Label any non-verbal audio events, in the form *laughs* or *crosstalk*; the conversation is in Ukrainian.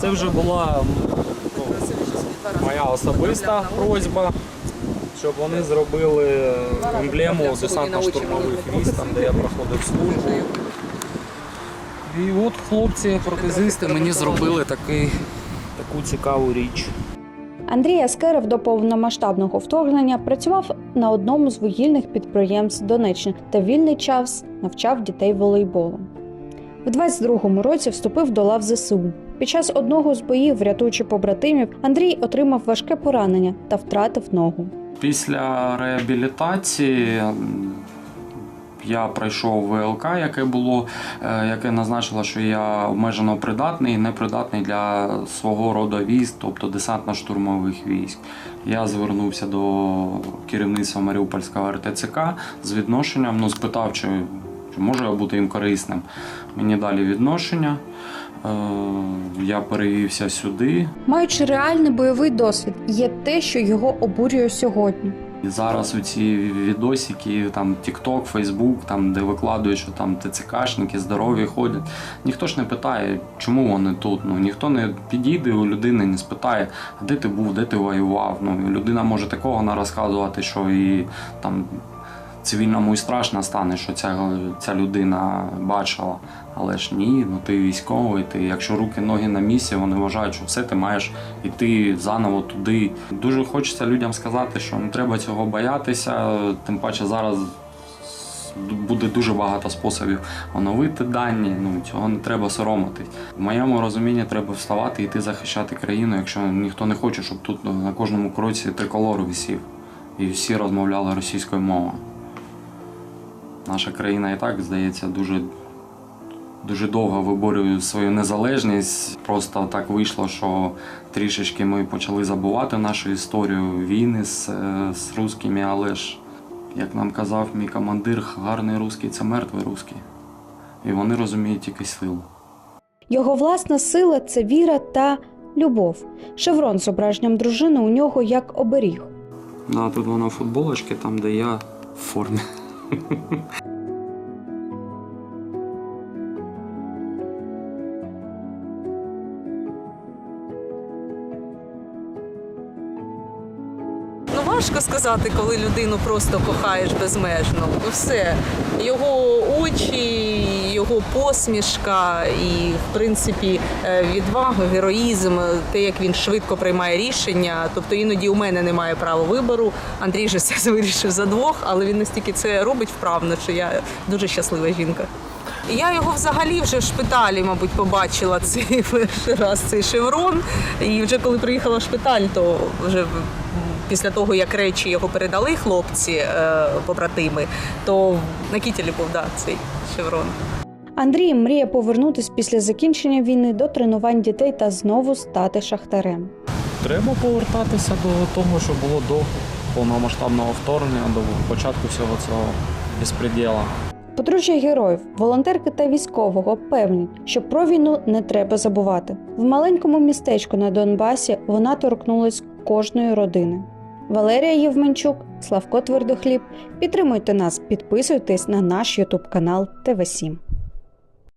Це вже була ну, моя особиста просьба, щоб вони зробили емблему десантно-штурмових військ, там, де я проходив службу. І от хлопці, протезисти, мені зробили такий, таку цікаву річ. Андрій Аскеров до повномасштабного вторгнення працював на одному з вугільних підприємств Донеччини та вільний час навчав дітей волейболу. В 22-му році вступив до лав ЗСУ. Під час одного з боїв, рятуючи побратимів, Андрій отримав важке поранення та втратив ногу. Після реабілітації я пройшов ВЛК, яке було, е, яке назначило, що я обмежено придатний і непридатний для свого роду військ, тобто десантно-штурмових військ. Я звернувся до керівництва Маріупольського РТЦК з відношенням, ну, спитав, чи, чи можу я бути їм корисним. Мені далі відношення. Е, Я перевівся сюди. Маючи реальний бойовий досвід, є те, що його обурює сьогодні. І зараз у ці відосики, там TikTok, Facebook, там де викладають, що там ТЦКшники здорові ходять. Ніхто ж не питає, чому вони тут. Ну ніхто не підійде у людини, не спитає, а де ти був, де ти воював. Ну людина може такого не розказувати, що і там цивільному і страшно стане, що ця, ця людина бачила. Але ж ні, ну ти військовий, ти, якщо руки, ноги на місці, вони вважають, що все ти маєш іти заново туди. Дуже хочеться людям сказати, що не треба цього боятися, тим паче зараз буде дуже багато способів оновити дані. Ну цього не треба соромитись. В моєму розумінні треба вставати і йти захищати країну, якщо ніхто не хоче, щоб тут на кожному кроці триколор висів і всі розмовляли російською мовою. Наша країна і так, здається, дуже, дуже довго виборює свою незалежність. Просто так вийшло, що трішечки ми почали забувати нашу історію війни з, е, з русскими, але ж, як нам казав мій командир, гарний русський це мертвий русський. І вони розуміють тільки силу. Його власна сила це віра та любов. Шеврон з зображенням дружини у нього як оберіг. Да, тут вона футболочки, там, де я в формі. *laughs* Ну важко сказати, коли людину просто кохаєш безмежно. Все. Його очі, його посмішка і, в принципі, е, відвага, героїзм, те, як він швидко приймає рішення. Тобто іноді у мене немає права вибору. Андрій же все *laughs* вирішив за двох, але він настільки це робить вправно, що я дуже щаслива жінка. Я його взагалі вже в шпиталі, мабуть, побачила *laughs* цей перший раз цей шеврон. І вже коли приїхала в шпиталь, то вже після того, як речі його передали хлопці, е, побратими, то на кітелі був да, цей шеврон. Андрій мріє повернутись після закінчення війни до тренувань дітей та знову стати шахтарем. Треба повертатися до того, що було до повномасштабного вторгнення, до початку всього цього безпреділа. Подружжя героїв, волонтерки та військового певні, що про війну не треба забувати. В маленькому містечку на Донбасі вона торкнулась кожної родини. Валерія Євменчук, Славко Твердохліб. Підтримуйте нас, підписуйтесь на наш Ютуб канал ТВ 7